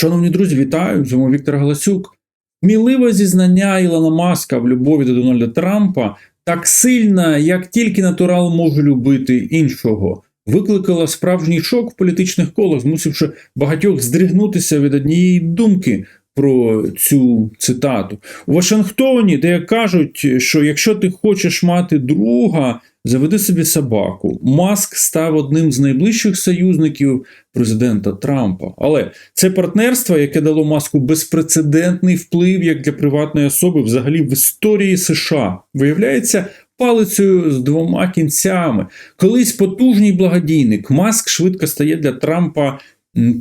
Шановні друзі, вітаю! З вами Віктор Галасюк. Міливе зізнання Ілона Маска в любові до Дональда Трампа так сильна, як тільки натурал може любити іншого, викликала справжній шок в політичних колах, змусивши багатьох здригнутися від однієї думки про цю цитату. У Вашингтоні, де кажуть, що якщо ти хочеш мати друга, заведи собі собаку. Маск став одним з найближчих союзників президента Трампа. Але це партнерство, яке дало маску безпрецедентний вплив як для приватної особи, взагалі в історії США, виявляється. Палицею з двома кінцями. Колись потужний благодійник Маск швидко стає для Трампа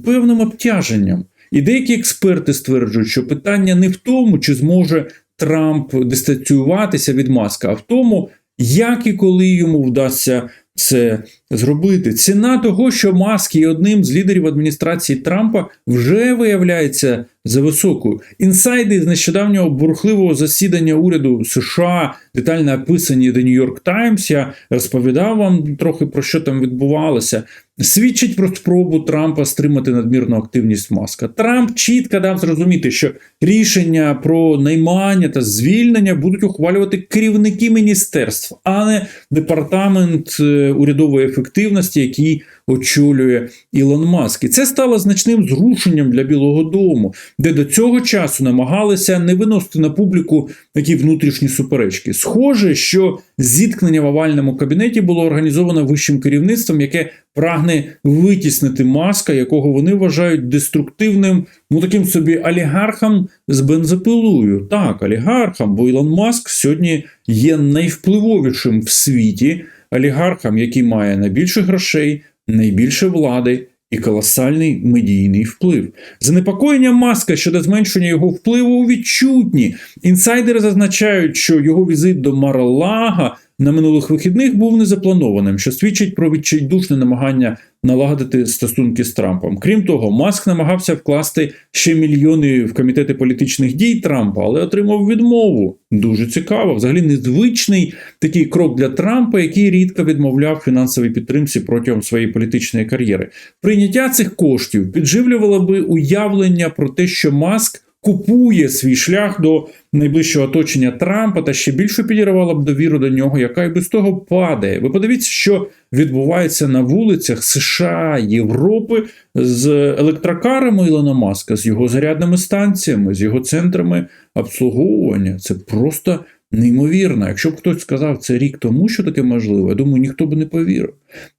певним обтяженням. І деякі експерти стверджують, що питання не в тому, чи зможе Трамп дистанціюватися від Маска, а в тому, як і коли йому вдасться це зробити. Ціна того, що Маск є одним з лідерів адміністрації Трампа, вже виявляється за високою. Інсайди з нещодавнього бурхливого засідання уряду США, детально описані The New York Times, Я розповідав вам трохи про що там відбувалося. Свідчить про спробу Трампа стримати надмірну активність Маска. Трамп чітко дав зрозуміти, що рішення про наймання та звільнення будуть ухвалювати керівники міністерств, а не департамент е, урядової ефективності, який очолює Ілон Маск. І це стало значним зрушенням для Білого Дому, де до цього часу намагалися не виносити на публіку такі внутрішні суперечки. Схоже, що зіткнення в овальному кабінеті було організовано вищим керівництвом, яке прагне витіснити маска, якого вони вважають деструктивним, ну таким собі олігархом з бензопилою. Так, олігархом, бо Ілон Маск сьогодні є найвпливовішим в світі олігархом, який має найбільше грошей, найбільше влади. І колосальний медійний вплив. Занепокоєння маска щодо зменшення його впливу відчутні. Інсайдери зазначають, що його візит до Маралага на минулих вихідних був незапланованим, що свідчить про відчайдушне намагання налагодити стосунки з Трампом. Крім того, Маск намагався вкласти ще мільйони в комітети політичних дій Трампа, але отримав відмову. Дуже цікаво. Взагалі незвичний такий крок для Трампа, який рідко відмовляв фінансовій підтримці протягом своєї політичної кар'єри. Прийняття цих коштів підживлювало би уявлення про те, що Маск купує свій шлях до найближчого оточення Трампа та ще більше підірвала б довіру до нього, яка і без того падає. Ви подивіться, що відбувається на вулицях США, Європи з електрокарами Ілона Маска, з його зарядними станціями, з його центрами обслуговування. Це просто. Неймовірно, якщо б хтось сказав це рік тому, що таке можливо, я думаю, ніхто б не повірив.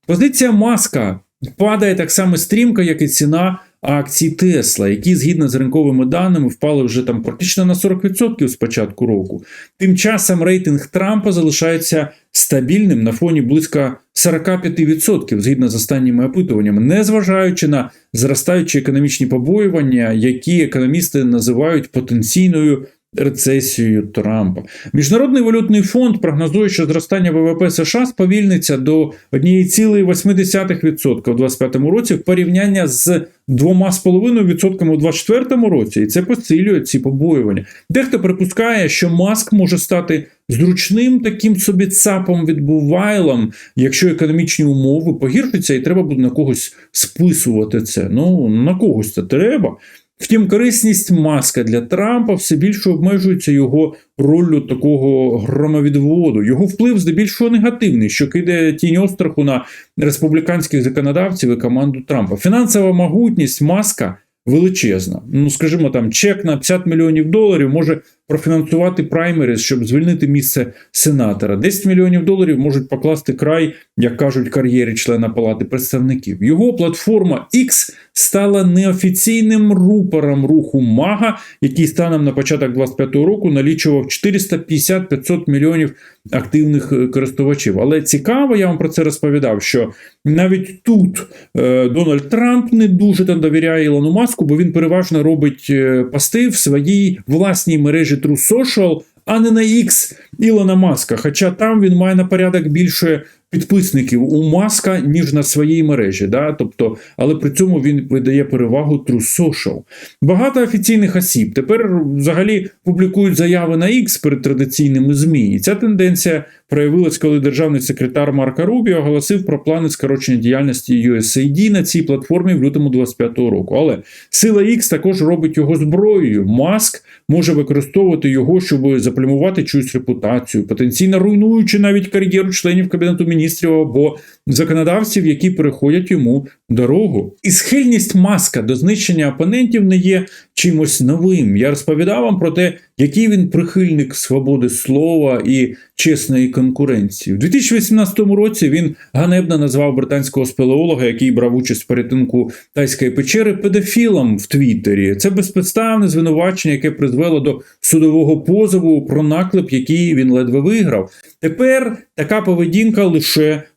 Позиція маска падає так само стрімко, як і ціна акцій Тесла, які згідно з ринковими даними впали вже там практично на 40% з початку року. Тим часом рейтинг Трампа залишається стабільним на фоні близько 45%, згідно з останніми опитуваннями, незважаючи на зростаючі економічні побоювання, які економісти називають потенційною. Рецесією Трампа. Міжнародний валютний фонд прогнозує, що зростання ВВП США сповільниться до 1,8% у 2025 році в порівняння з 2,5% у 2024 році, і це посилює ці побоювання. Дехто припускає, що Маск може стати зручним таким собі цапом відбувайлом, якщо економічні умови погіршуються, і треба буде на когось списувати це. Ну на когось це треба. Втім, корисність маска для Трампа все більше обмежується його роллю такого громовідводу. Його вплив здебільшого негативний, що кидає тінь остраху на республіканських законодавців і команду Трампа. Фінансова могутність маска величезна. Ну, скажімо, там чек на 50 мільйонів доларів може профінансувати праймеріс, щоб звільнити місце сенатора. 10 мільйонів доларів можуть покласти край, як кажуть, кар'єрі члена Палати представників. Його платформа X стала неофіційним рупором руху Мага, який станом на початок 25-го року налічував 450-500 мільйонів активних е, користувачів. Але цікаво, я вам про це розповідав, що навіть тут е, Дональд Трамп не дуже там довіряє Ілону Маску, бо він переважно робить е, пости в своїй власній мережі True Social, а не на X Ілона Маска. Хоча там він має на порядок більше підписників у Маска, ніж на своїй мережі. Да? Тобто, Але при цьому він видає перевагу True Social. Багато офіційних осіб тепер взагалі публікують заяви на X перед традиційними ЗМІ. І ця тенденція проявилась, коли державний секретар Марка Рубі оголосив про плани скорочення діяльності USAID на цій платформі в лютому 25-го року. Але сила X також робить його зброєю. Маск може використовувати його, щоб заплямувати чиюсь репутацію, потенційно руйнуючи навіть кар'єру членів кабінету міністрів або законодавців, які переходять йому дорогу. І схильність маска до знищення опонентів не є чимось новим. Я розповідав вам про те, який він прихильник свободи слова і чесної конкуренції. У 2018 році він ганебно назвав британського спелеолога, який брав участь в перетинку тайської печери, педофілом в Твіттері. Це безпідставне звинувачення, яке призвело до судового позову про наклеп, який він ледве виграв. Тепер така поведінка лише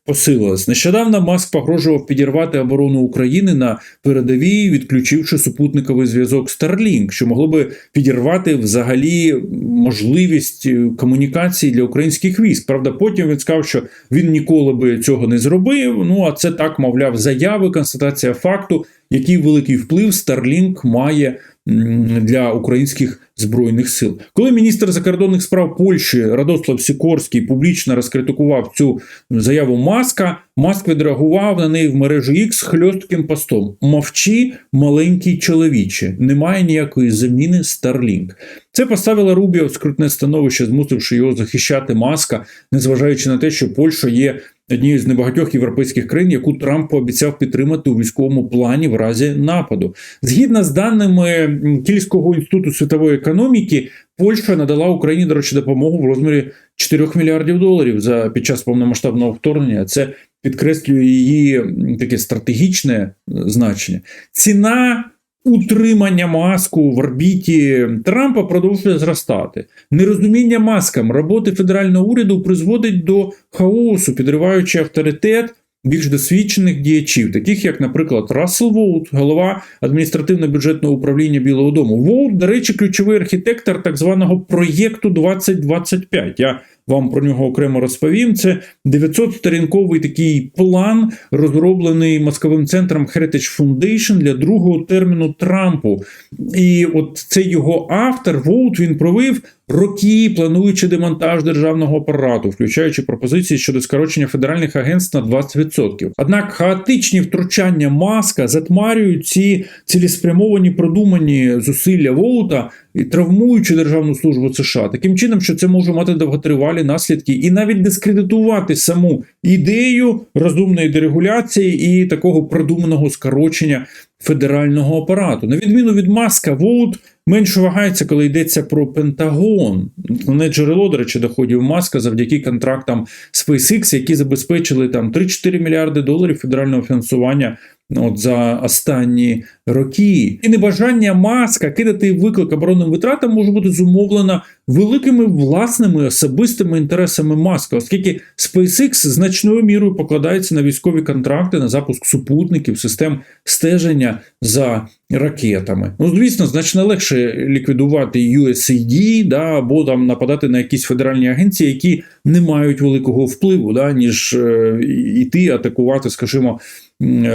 посилилась. Нещодавно Маск погрожував підірвати оборону України на передовій, відключивши супутниковий зв'язок Starlink, що могло би підірвати взагалі можливість е, комунікації для українських військ. Правда, потім він сказав, що він ніколи би цього не зробив. Ну а це так, мовляв, заяви, констатація факту, який великий вплив Starlink має для українських збройних сил. Коли міністр закордонних справ Польщі Радослав Сікорський публічно розкритикував цю заяву Маска, Маск відреагував на неї в мережі X хльостким постом: мовчи, маленький чоловіче, немає ніякої заміни Starlink. Це поставило Рубіо в скрутне становище, змусивши його захищати маска, незважаючи на те, що Польща є однією з небагатьох європейських країн, яку Трамп пообіцяв підтримати у військовому плані в разі нападу. Згідно з даними Кільського інституту світової економіки, Польща надала Україні, до речі, допомогу в розмірі 4 мільярдів доларів за під час повномасштабного вторгнення. Це підкреслює її таке стратегічне е, значення. Ціна утримання маску в орбіті Трампа продовжує зростати. Нерозуміння маскам роботи федерального уряду призводить до хаосу, підриваючи авторитет. Більш досвідчених діячів, таких як, наприклад, Рассел Воут, голова адміністративно-бюджетного управління Білого Дому. Воут, до речі, ключовий архітектор так званого проєкту 2025. Я вам про нього окремо розповім. Це 900-сторінковий такий план, розроблений мозковим центром Heritage Foundation для другого терміну Трампу. І от цей його автор, Воут, він провів роки, плануючи демонтаж державного апарату, включаючи пропозиції щодо скорочення федеральних агентств на 20%. Однак хаотичні втручання маска затмарюють ці цілеспрямовані продумані зусилля Воута, і травмуючи Державну службу США, таким чином, що це може мати довготривалі наслідки і навіть дискредитувати саму ідею розумної дерегуляції і такого продуманого скорочення федерального апарату. На відміну від маска, Воут менше вагається, коли йдеться про Пентагон. Основне джерело, до речі, доходів маска завдяки контрактам SpaceX, які забезпечили там 3-4 мільярди доларів федерального фінансування. От за останні роки і небажання маска кидати виклик оборонним витратам може бути зумовлено великими власними особистими інтересами маска, оскільки SpaceX значною мірою покладається на військові контракти на запуск супутників, систем стеження за ракетами. Ну, звісно, значно легше ліквідувати USAID, да, або там нападати на якісь федеральні агенції, які не мають великого впливу, да, ніж е, іти атакувати, скажімо.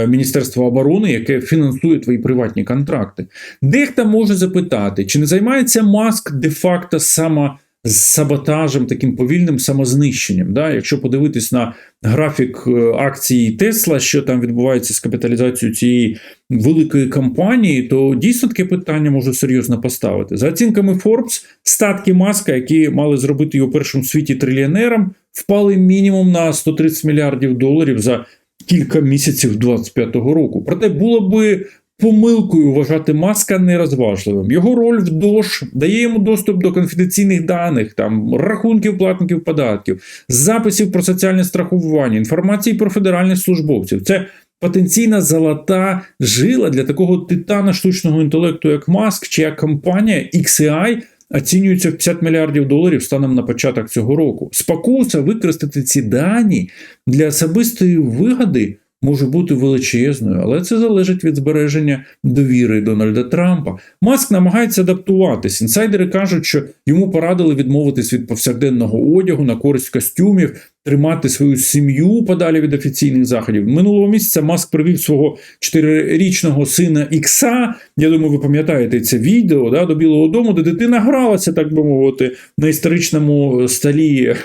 Міністерства оборони, яке фінансує твої приватні контракти. Дехто може запитати, чи не займається маск де-факто саме з саботажем, таким повільним самознищенням. Да? Якщо подивитись на графік е, акції Тесла, що там відбувається з капіталізацією цієї великої компанії, то дійсно таке питання можу серйозно поставити. За оцінками Forbes, статки маска, які мали зробити його першим в світі трильйонером, впали мінімум на 130 мільярдів доларів за кілька місяців 25-го року. Проте було би помилкою вважати маска нерозважливим. Його роль в ДОЖ дає йому доступ до конфіденційних даних, там рахунків платників податків, записів про соціальне страхування, інформації про федеральних службовців. Це потенційна золота жила для такого титана штучного інтелекту, як Маск, чия компанія XAI оцінюється в 50 мільярдів доларів станом на початок цього року. Спокуса використати ці дані для особистої вигоди може бути величезною, але це залежить від збереження довіри Дональда Трампа. Маск намагається адаптуватись. Інсайдери кажуть, що йому порадили відмовитись від повсякденного одягу на користь костюмів тримати свою сім'ю подалі від офіційних заходів. Минулого місяця Маск привів свого чотирирічного сина Ікса. Я думаю, ви пам'ятаєте це відео да, до Білого Дому, де дитина гралася, так би мовити, на історичному столі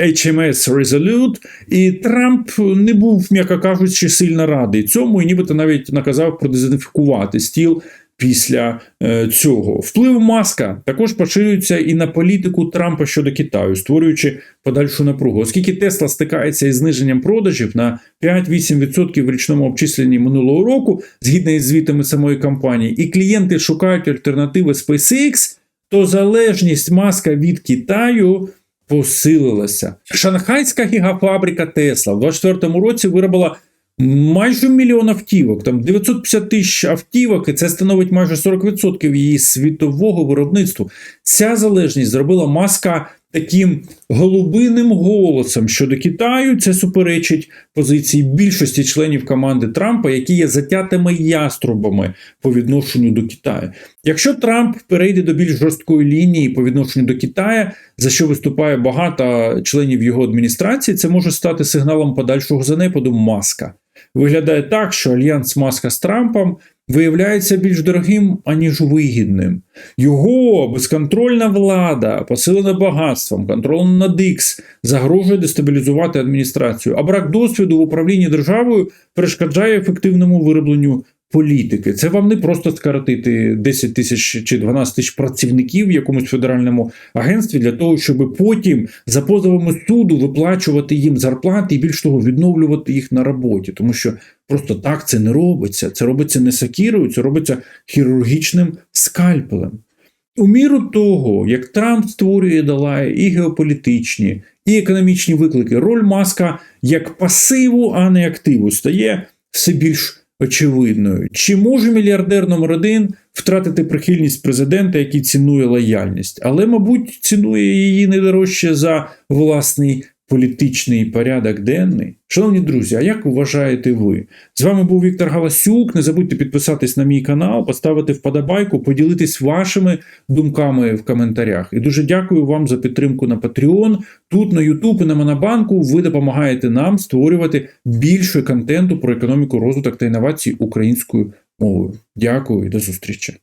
HMS Resolute. І Трамп не був, м'яко кажучи, сильно радий цьому, і нібито навіть наказав продезінфікувати стіл. Після е, цього вплив маска також поширюється і на політику Трампа щодо Китаю, створюючи подальшу напругу, оскільки Тесла стикається із зниженням продажів на 5-8% в річному обчисленні минулого року, згідно із звітами самої компанії, і клієнти шукають альтернативи SpaceX, то залежність маска від Китаю посилилася. Шанхайська гігафабрика Тесла в 2024 році виробила майже мільйон автівок, там 950 тисяч автівок, і це становить майже 40% її світового виробництва. Ця залежність зробила маска таким голубиним голосом щодо Китаю. Це суперечить позиції більшості членів команди Трампа, які є затятими яструбами по відношенню до Китаю. Якщо Трамп перейде до більш жорсткої лінії по відношенню до Китаю, за що виступає багато членів його адміністрації, це може стати сигналом подальшого занепаду маска. Виглядає так, що альянс Маска з Трампом виявляється більш дорогим, аніж вигідним. Його безконтрольна влада, посилена багатством, контролем над ікс, загрожує дестабілізувати адміністрацію, а брак досвіду в управлінні державою перешкоджає ефективному виробленню політики. Це вам не просто скоротити 10 тисяч чи 12 тисяч працівників в якомусь федеральному агентстві для того, щоб потім за позовами суду виплачувати їм зарплати і більш того відновлювати їх на роботі, тому що просто так це не робиться. Це робиться не сакірою, це робиться хірургічним скальпелем. У міру того, як Трамп створює і долає і геополітичні, і економічні виклики, роль маска як пасиву, а не активу стає все більш очевидною. Чи може мільярдер номер один втратити прихильність президента, який цінує лояльність, але, мабуть, цінує її не дорожче за власний політичний порядок денний. Шановні друзі, а як вважаєте ви? З вами був Віктор Галасюк. Не забудьте підписатись на мій канал, поставити вподобайку, поділитись вашими думками в коментарях. І дуже дякую вам за підтримку на Patreon. Тут на YouTube і на Монобанку ви допомагаєте нам створювати більше контенту про економіку, розвиток та інновації українською мовою. Дякую і до зустрічі.